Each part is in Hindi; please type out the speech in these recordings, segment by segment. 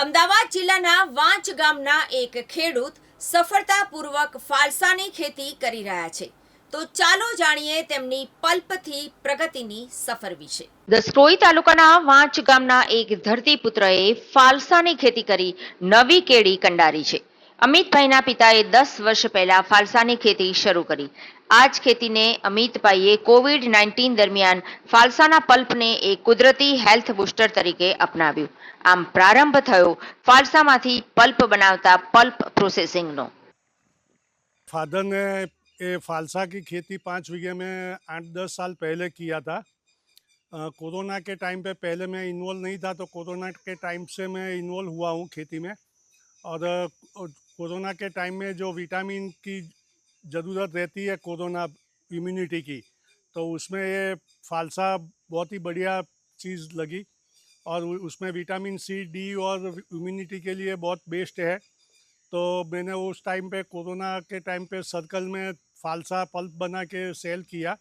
અમદાવાદ જિલ્લાના વાંચ ગામના એક ખેડૂત સફળતાપૂર્વક ફાલસાની ખેતી કરી રહ્યા છે. તો ચાલો જાણીએ તેમની પલ્પથી પ્રગતિની સફર વિશે. દસરોઈ તાલુકાના વાંચ ગામના એક ધરતીપુત્રએ ફાલસાની ખેતી કરી નવી કેળી કંડારી છે. અમિતભાઈના પિતાએ દસ વર્ષ પહેલા ફાલસાની ખેતી શરૂ કરી આ જ ખેતીને અમિતભાઈએ કોવિડ નાઇન્ટીન દરમિયાન ફાલસાના પલ્પને એક કુદરતી હેલ્થ બુસ્ટર તરીકે અપનાવ્યું આમ પ્રારંભ થયો ફાલસામાંથી પલ્પ બનાવતા પલ્પ પ્રોસેસિંગનો फादर ने ये फालसा की खेती पाँच बीघे में आठ दस साल पहले किया था अ, कोरोना के टाइम पे पहले मैं इन्वॉल्व नहीं था तो कोरोना के टाइम से मैं इन्वॉल्व हुआ हूँ खेती में और अ, कोरोना के टाइम में जो विटामिन की ज़रूरत रहती है कोरोना इम्यूनिटी की तो उसमें ये फालसा बहुत ही बढ़िया चीज़ लगी और उसमें विटामिन सी, डी और इम्यूनिटी के लिए बहुत बेस्ट है। तो मैंने उस टाइम पे कोरोना के टाइम पे सर्कल में फालसा पल्प बना के सेल किया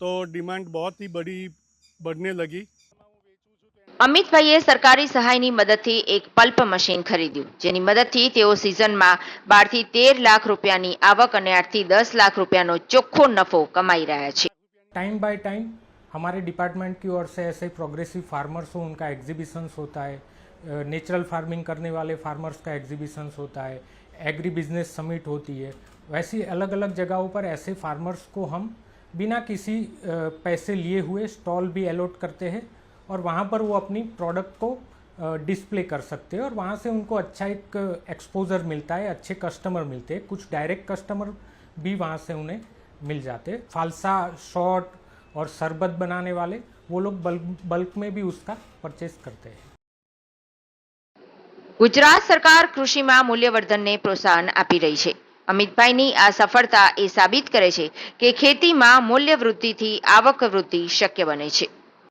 तो डिमांड बहुत ही बड़ी बढ़ने लगी। અમિતભાઈએ સરકારી સહાયની મદદથી એક પલ્પ મશીન ખરીદ્યું જેની મદદથી તેઓ સિઝનમાં બારથી તેર લાખ રૂપિયાની આવક અને આઠથી દસ લાખ રૂપિયાનો ચોખ્ખો નફો કમાઈ રહ્યા છે टाइम बाय टाइम हमारे डिपार्टमेंट की ओर से ऐसे प्रोग्रेसिव फार्मर्स हो उनका एग्जीबिशंस होता है नेचुरल फार्मिंग करने वाले फार्मर्स का एग्जीबिशंस होता है एग्री बिजनेस समिट होती है वैसी अलग अलग जगहों पर ऐसे फार्मर्स को हम बिना किसी अ, पैसे लिए हुए स्टॉल भी अलॉट करते हैं और वहाँ पर वो अपनी प्रोडक्ट को डिस्प्ले कर सकते हैं और वहाँ से उनको अच्छा एक एक्सपोजर मिलता है अच्छे कस्टमर मिलते हैं कुछ डायरेक्ट कस्टमर भी वहाँ से उन्हें मिल जाते हैं फालसा शॉर्ट और शरबत बनाने वाले वो लोग बल्क बल्क में भी उसका परचेज करते हैं ગુજરાત સરકાર કૃષિમાં મૂલ્યવર્ધનને પ્રોત્સાહન આપી રહી છે અમિતભાઈની આ સફળતા એ સાબિત કરે છે કે ખેતીમાં મૂલ્ય વૃદ્ધિથી આવક વૃદ્ધિ શક્ય બને છે